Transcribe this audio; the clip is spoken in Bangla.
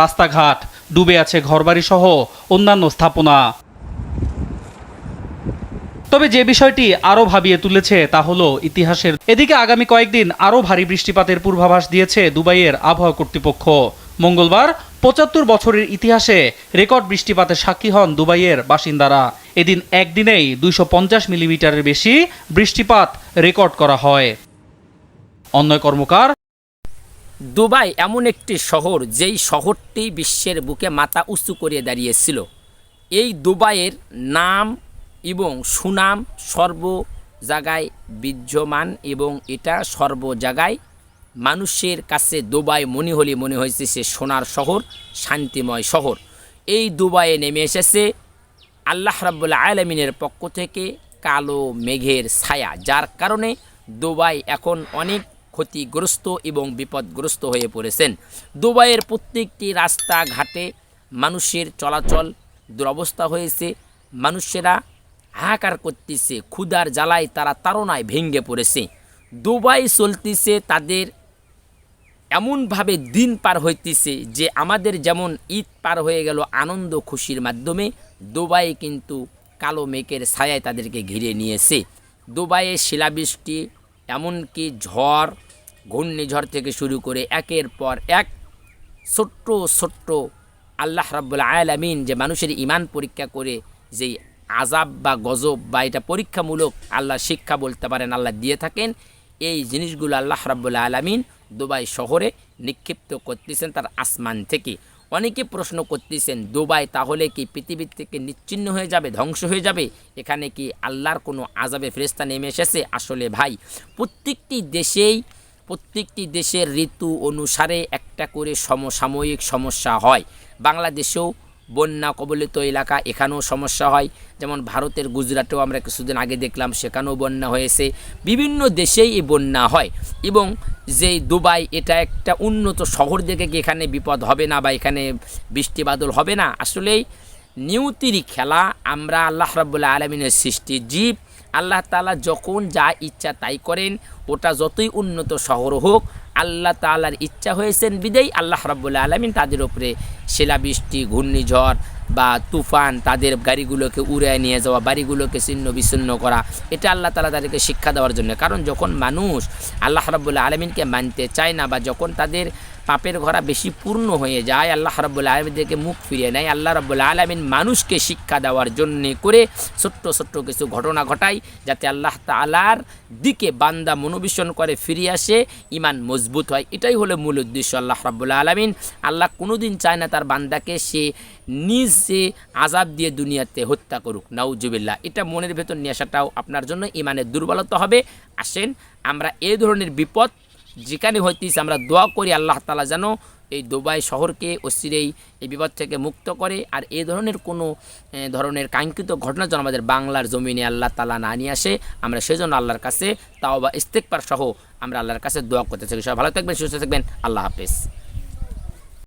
রাস্তাঘাট, ডুবে আছে ঘরবাড়ি সহ অন্যান্য স্থাপনা। তবে যে বিষয়টি আরও ভাবিয়ে তুলেছে তা হলো ইতিহাসের। এদিকে আগামী কয়েকদিন আরও ভারী বৃষ্টিপাতের পূর্বাভাস দিয়েছে দুবাইয়ের আবহাওয়া কর্তৃপক্ষ। মঙ্গলবার পঁচাত্তর বছরের ইতিহাসে রেকর্ড বৃষ্টিপাতের সাক্ষী হন দুবাইয়ের বাসিন্দারা। এদিন একদিনেই দুইশো পঞ্চাশ মিলিমিটারের বেশি বৃষ্টিপাত রেকর্ড করা হয়। অন্যয় কর্মকার দুবাই এমন একটি শহর যেই শহরটি বিশ্বের বুকে মাথা উঁচু করে দাঁড়িয়েছিল। এই দুবাইয়ের নাম এবং সুনাম সর্ব জায়গায় বিদ্যমান এবং এটা সর্ব জায়গায় মানুষের কাছে দুবাই মনে হলে মনে হয়েছে সে সোনার শহর, শান্তিময় শহর। এই দুবাইয়ে নেমে এসেছে আল্লাহ রাব্বুল্লাহ আলমিনের পক্ষ থেকে কালো মেঘের ছায়া, যার কারণে দুবাই এখন অনেক ক্ষতিগ্রস্ত এবং বিপদগ্রস্ত হয়ে পড়েছেন। দুবাইয়ের প্রত্যেকটি রাস্তাঘাটে মানুষের চলাচল দুরবস্থা হয়েছে। মানুষেরা হাহাকার করতেছে, ক্ষুধার জ্বালায় তারা তাড়নায় ভেঙে পড়েছে। দুবাই চলতেছে তাদের এমনভাবে দিন পার হইতেছে যে আমাদের যেমন ঈদ পার হয়ে গেল আনন্দ খুশির মাধ্যমে, দুবাই কিন্তু কালো মেঘের ছায়ায় তাদেরকে ঘিরে নিয়েছে। দুবাইয়ে শিলাবৃষ্টি, এমনকি ঝড় ঘূর্ণিঝড় থেকে শুরু করে একের পর এক ছোট্ট ছোট্ট আল্লাহ রাব্বুল আলামিন যে মানুষের ইমান পরীক্ষা করে, যেই আজাব বা গজব বা এটা পরীক্ষামূলক আল্লাহ শিক্ষা বলতে পারেন, আল্লাহ দিয়ে থাকেন, এই জিনিসগুলো আল্লাহ রাব্বুল আলামিন দুবাই শহরে নিক্ষিপ্ত করতেছেন তার আসমান থেকে। অনেকে প্রশ্ন করতেছেন, দুবাই তাহলে কি পৃথিবীর থেকে নিচ্ছিন্ন হয়ে যাবে, ধ্বংস হয়ে যাবে? এখানে কি আল্লাহর কোনো আজাবে ফেরেস্তা নেমে এসেছে? আসলে ভাই, প্রত্যেকটি দেশেই প্রত্যেকটি দেশের ঋতু অনুসারে একটা করে সমসাময়িক সমস্যা হয়। বাংলাদেশেও বন্যা কবলিত এলাকা এখানেও সমস্যা হয়। যেমন ভারতের গুজরাটেও আমরা কিছুদিন আগে দেখলাম সেখানেও বন্যা হয়েছে। বিভিন্ন দেশেই এই বন্যা হয় এবং যে দুবাই এটা একটা উন্নত শহর দেখে কি এখানে বিপদ হবে না বা এখানে বৃষ্টি বাদল হবে না? আসলেই নিউতিরি খেলা আমরা আল্লাহ রাবুল্লাহ আলমিনের সৃষ্টি জীব আল্লাহ তালা যখন যা ইচ্ছা তাই করেন, ওটা যতই উন্নত শহর হোক, আল্লাহ তালার ইচ্ছা হয়েছেন বিদেই আল্লাহ রাবুল্লাহ আলমিন তাদের উপরে শিলাবৃষ্টি, ঘূর্ণিঝড় বা তুফান তাদের গাড়িগুলোকে উড়ায় নিয়ে যাওয়া, বাড়িগুলোকে ছিন্ন বিচ্ছিন্ন করা, এটা আল্লাহ তালা তাদেরকে শিক্ষা দেওয়ার জন্য। কারণ যখন মানুষ আল্লাহ রাবুল্লাহ আলমিনকে মানতে চায় না বা যখন তাদের পাপের ঘরা বেশি পূর্ণ হয়ে যায়। আল্লাহ রাবুল্লাহ আলমীদেরকে মুখ ফিরিয়ে নেয়। আল্লাহ রাবুল্লাহ আলমিন মানুষকে শিক্ষা দেওয়ার জন্যে করে ছোট্ট ছোট্ট কিছু ঘটনা ঘটায়, যাতে আল্লাহ তালার দিকে বান্দা মনোবিশন করে ফিরে আসে ইমান মজবুত হয়। এটাই হলো মূল উদ্দেশ্য আল্লাহ রাবুল্লাহ আলমিন। আল্লাহ কোনোদিন চায় না তার বান্দাকে সে নিজে আজাব দিয়ে দুনিয়াতে হত্যা করুক। নাউজুবিল্লাহ। এটা মনের ভেতর নিয়ে আসাটাও আপনার জন্য ইমানের দুর্বলতা হবে। আসেন, আমরা এ ধরনের বিপদ যেখানে হইতেছে আমরা দোয়া করি আল্লাহ তালা যেন এই দুবাই শহরকে অস্থিরেই এই বিপদ থেকে মুক্ত করে। আর এ ধরনের কোনো ধরনের কাঙ্ক্ষিত ঘটনা যেন আমাদের বাংলার জমিনে আল্লাহ তালা না নিয়ে আসে, আমরা সেজন্য আল্লাহর কাছে তাও বা ইস্তেকপার সহ আমরা আল্লাহর কাছে দোয়া করতে থাকি সবাই ভালো থাকবেন, সুস্থ থাকবেন। আল্লাহ হাফেজ।